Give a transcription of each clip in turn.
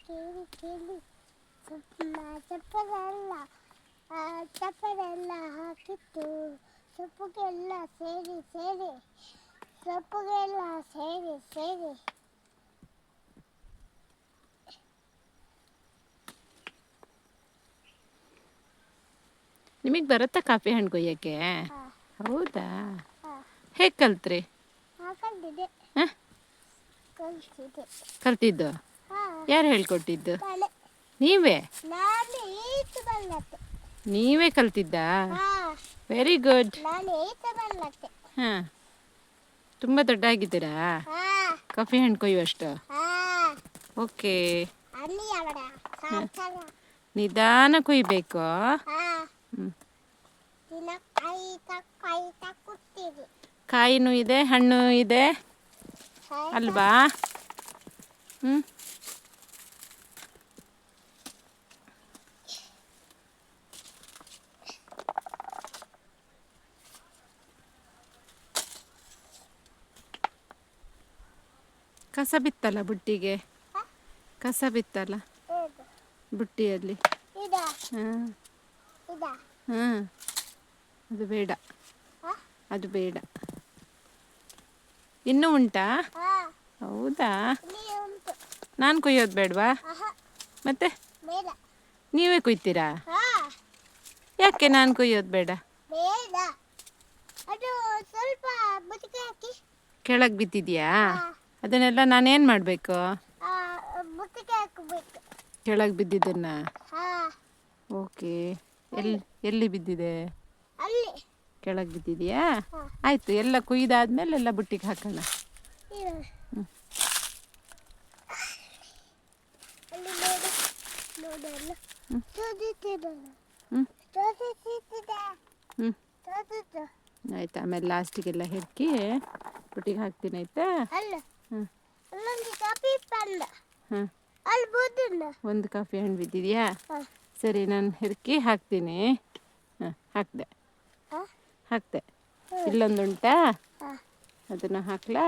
ಕೇಳಿ ಕೇಳಿ ಸ್ವಲ್ಪ ಚಪ್ಪದೆಲ್ಲ ಆ, ಚಪ್ಪದೆಲ್ಲ ಹಾಕಿತ್ತು ಸೊಪ್ಪುಗೆಲ್ಲ ಸೇರಿ ಸೇರಿ ಸೊಪ್ಪುಗೆಲ್ಲ ಸೇರಿ ಸೇರಿ ನಿಮಗೆ ಬರುತ್ತಾ ಕಾಫಿ ಹಣ್ಣು ಕೊಯ್ಯೋಕ್ಕೆ? ಹೌದಾ? ಹೇಗೆ ಕಲ್ತ್ರಿ? ಕಲ್ತಿದ್ದು. ಯಾರು ಹೇಳ್ಕೊಟ್ಟಿದ್ದು? ನೀವೇ? ನೀವೇ ಕಲ್ತಿದ್ದಾ? ವೆರಿ ಗುಡ್ ಹಾಂ. ತುಂಬ ದೊಡ್ಡ ಆಗಿದ್ದೀರಾ ಕಾಫಿ ಹಣ್ಣು ಕೊಯ್ಯುವಷ್ಟು? ಓಕೆ. ನಿಧಾನ ಕೊಯ್ಬೇಕು. ದಿನ ಕಾಯಿನೂ ಇದೆ ಹಣ್ಣು ಇದೆ. ಅಲ್ವಾ? ಹ್ಞೂ ಕಸ ಬಿತ್ತಲ್ಲ ಬುಟ್ಟಿಗೆ? ಕಸ ಬಿತ್ತಲ್ಲ? ಇದು ಬುಟ್ಟಿಯಲ್ಲಿ? ಹಾ ಹಾಂ. ಅದು ಬೇಡ. ಅದು ಬೇಡ. ಇನ್ನೂ ಉಂಟಾ? ಹೌದಾ? ನಾನು ಕೊಯ್ಯೋದು ಬೇಡವಾ? ಮತ್ತೆ? ನೀವೇ ಕೊಯ್ತೀರಾ? ಯಾಕೆ ನಾನು ಕೊಯ್ಯೋದು ಬೇಡ? ಕೆಳಗೆ ಬಿದ್ದಿದ್ಯಾ. ಅದನ್ನೆಲ್ಲ ನಾನೇನು ಮಾಡಬೇಕು? ಕೆಳಗೆ ಬಿದ್ದಿದ್ದನ್ನ? ಓಕೆ. ಎಲ್ಲಿ ಎಲ್ಲಿ ಬಿದ್ದಿದೆ? ಕೆಳಗೆ ಬಿದ್ದಿದೆಯಾ. ಆಯಿತು ಎಲ್ಲ ಕುಯ್ದಾದ್ಮೇಲೆ ಎಲ್ಲ ಬುಟ್ಟಿಗೆ ಹಾಕೋಣ. ಹ್ಞೂ ಆಯ್ತು ಆಮೇಲೆ ಲಾಸ್ಟಿಗೆಲ್ಲ ಹೆಕ್ಕಿ ಬುಟ್ಟಿಗೆ ಹಾಕ್ತೀನಿ ಆಯ್ತಾ? ಅಲ್ಲ. ಹ್ಞೂ ಒಂದು ಕಾಫಿ ಹಣ್ಣು ಬಿದ್ದಿದೆಯಾ? ಸರಿ ನಾನು ಹೆರ್ಕಿ ಹಾಕ್ತೀನಿ. ಹಾಂ ಹಾಕಿದೆ. ಹಾಕ್ದೆ. ಇಲ್ಲೊಂದುಂಟಾ? ಅದನ್ನು ಹಾಕ್ಲಾ?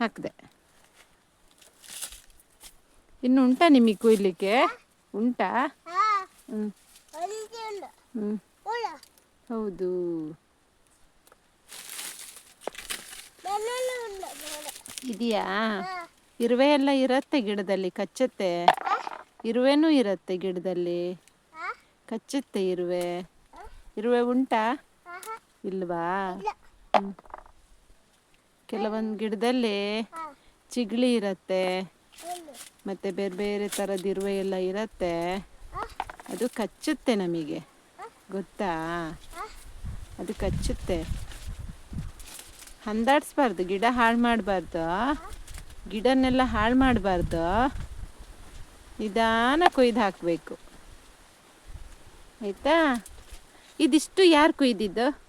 ಹಾಕ್ದೆ. ಇನ್ನು ಉಂಟಾ ನಿಮಗೆ ಕೊಯ್ಲಿಕ್ಕೆ? ಉಂಟಾ? ಹ್ಞೂ ಹೌದು. ಇದೆಯಾ? ಇರುವೆ ಎಲ್ಲ ಇರತ್ತೆ ಗಿಡದಲ್ಲಿ, ಕಚ್ಚತ್ತೆ. ಇರುವೆನೂ ಇರತ್ತೆ ಗಿಡದಲ್ಲಿ. ಕಚ್ಚುತ್ತೆ ಇರುವೆ. ಇರುವೆ ಉಂಟಾ? ಇಲ್ವಾ? ಕೆಲವೊಂದು ಗಿಡದಲ್ಲಿ ಚಿಗ್ಳಿ ಇರತ್ತೆ. ಮತ್ತು ಬೇರೆ ಬೇರೆ ಥರದ ಇರುವೆ ಎಲ್ಲ ಇರತ್ತೆ. ಅದು ಕಚ್ಚುತ್ತೆ ನಮಗೆ. ಗೊತ್ತಾ? ಅದು ಕಚ್ಚುತ್ತೆ. ಹಂದಾಡಿಸ್ಬಾರ್ದು, ಗಿಡ ಹಾಳು ಮಾಡಬಾರ್ದು. ಗಿಡನ್ನೆಲ್ಲ ಹಾಳು ಮಾಡಬಾರ್ದು. ನಿಧಾನ ಕೊಯ್ದು ಹಾಕಬೇಕು. ಆಯಿತಾ? ಇದಿಷ್ಟು ಯಾರು ಕೊಯ್ದಿದ್ದು?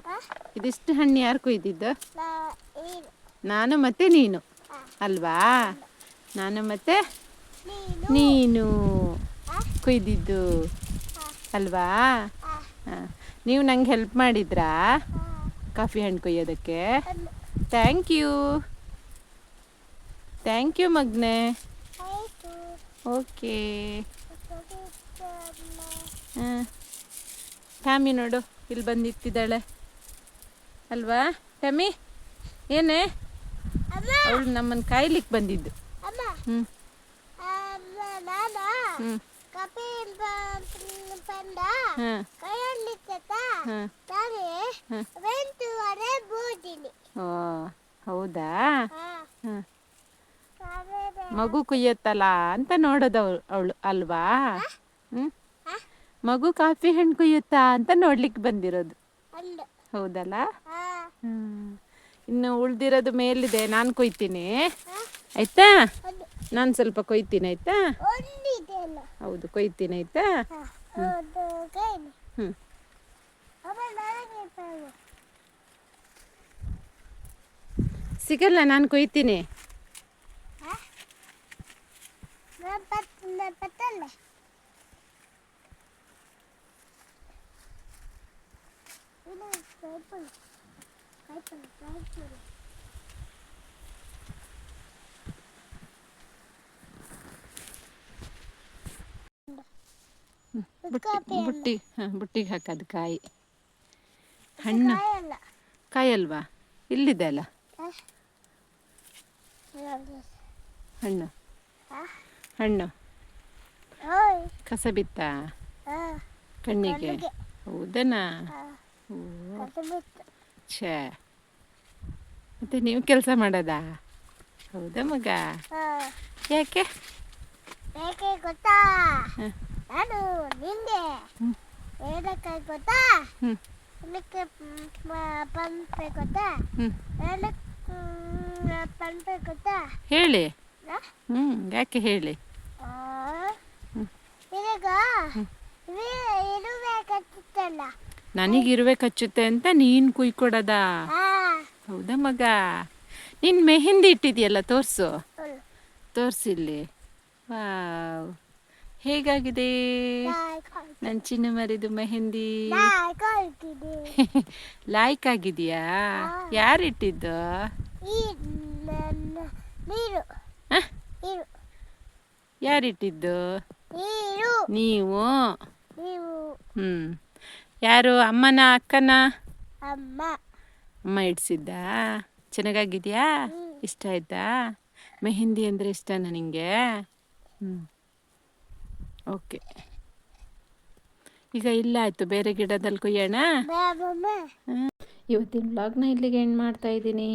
ಇದಿಷ್ಟು ಹಣ್ಣು ಯಾರು ಕೊಯ್ದಿದ್ದು? ನಾನು ಮತ್ತೆ ನೀನು. ಅಲ್ವಾ? ನಾನು ಮತ್ತೆ ನೀನು ನೀನು ಕೊಯ್ದಿದ್ದು. ಅಲ್ವಾ? ಹಾಂ. ನೀವು ನಂಗೆ ಹೆಲ್ಪ್ ಮಾಡಿದ್ರಾ? ಕಾಫಿ ಹಣ್ಣು ಕೊಯ್ಯೋದಕ್ಕೆ. Thank you. ಥ್ಯಾಂಕ್ ಯು ಮಗ್ನೆ ಓಕೆ ಹಾಂ ಟ್ಯಾಮಿ ನೋಡು ಇಲ್ಲಿ ಬಂದು ನಿಂತಿದ್ದಾಳೆ. ಅಲ್ವಾ? ಟ್ಯಾಮಿ ಏನೇ? ಅವಳು ನಮ್ಮನ್ನು ಕಾಯ್ಲಿಕ್ಕೆ ಬಂದಿದ್ದು. ಹ್ಞೂ ಹ್ಞೂ ಹೌದಾ? ಮಗು ಕುಯ್ಯತ್ತಲ್ಲ ಅಂತ ನೋಡೋದು ಅವಳು ಅಲ್ವಾ? ಹ್ಞೂ ಮಗು ಕಾಫಿ ಹಣ್ಣು ಕುಯ್ಯುತ್ತಾ ಅಂತ ನೋಡ್ಲಿಕ್ಕೆ ಬಂದಿರೋದು. ಹೌದಲ್ಲ. ಇನ್ನು ಉಳ್ದಿರೋದು ಮೇಲಿದೆ ನಾನು ಕೊಯ್ತೀನಿ. ಆಯ್ತಾ? ನಾನು ಸ್ವಲ್ಪ ಕೊಯ್ತೀನಿ ಆಯ್ತಾ? ಹೌದು ಕೊಯ್ತೀನಿ ಆಯ್ತಾ? ಹ್ಞೂ. ಸಿಗಲ್ಲ ನಾನು ಕೊಯ್ತೀನಿ. ಬುಟ್ಟಿ ಬುಟ್ಟಿಗೆ ಹಾಕೋದು ಕಾಯಿ. ಹಣ್ಣು. ಕಾಯಿ ಅಲ್ವಾ ಇಲ್ಲಿದೆ ಅಲ್ಲ? ಹಣ್ಣು. ಹಣ್ಣು. ಕಸ ಬಿತ್ತಾ? ಕಣ್ಣಿಗೆ. ಹೌದನಾ? ಛೇ. ಮತ್ತೆ ನೀವು ಕೆಲಸ ಮಾಡೋದಾ? ಹೌದಾ ಮಗ? ಯಾಕೆ? ಯಾಕೆ ಗೊತ್ತಾ. ನಾನು ನಿಂದೆ. ಏನಕ್ಕೆ ಗೊತ್ತಾ? ಏನಕ್ಕೆ ಪಂಪೆ ಗೊತ್ತಾ? ಏನಕ್ಕೆ ಪಂಪೆ ಗೊತ್ತಾ? ಹೇಳಿ. ಹ್ಮ್ ಹ್ಞೂ ಯಾಕೆ ಹೇಳಿ. ಇದೀಗ ಇರುವೆ ಕಚ್ಚುತ್ತಲ್ಲ ನನಗೆ ಇರುವೆ ಕಚ್ಚುತ್ತೆ ಅಂತ ನೀನು ಕುಯ್ಕೊಡೋದಾ? ಹೌದಾ ಮಗ? ನೀನು ಮೆಹಂದಿ ಇಟ್ಟಿದೆಯಲ್ಲ ತೋರಿಸು. ತೋರ್ಸಿಲ್ಲಿ. ವಾವ್. ಹೇಗಾಗಿದೆ? ನನ್ ನನ್ನ ಚಿನ್ನ ಮರಿದು ಮೆಹಂದಿ. ಲಾಯ್ಕ್ ಆಗಿದೆಯಾ? ಯಾರು ಇಟ್ಟಿದ್ದು? ಯಾರಿಟ್ಟಿದ್ದು ನೀವು? ನೀವು. ಹ್ಞೂ ಯಾರು? ಅಮ್ಮನ ಅಕ್ಕನ? ಅಮ್ಮ. ಅಮ್ಮ ಇಡ್ಸಿದ್ದಾ? ಚೆನ್ನಾಗಾಗಿದೆಯಾ? ಇಷ್ಟ ಆಯ್ತಾ? ಮೆಹಂದಿ ಅಂದರೆ ಇಷ್ಟನಾ ನಿನಗೆ ಹ್ಞೂ ಓಕೆ. ಈಗ ಇಲ್ಲ ಆಯಿತು ಬೇರೆ ಗಿಡದಲ್ಲಿ ಕುಯ್ಯೋಣ? ಇವತ್ತಿನ ಬ್ಲಾಗ್ನ ಇಲ್ಲಿಗೆ ಏನು ಮಾಡ್ತಾ ಇದ್ದೀನಿ.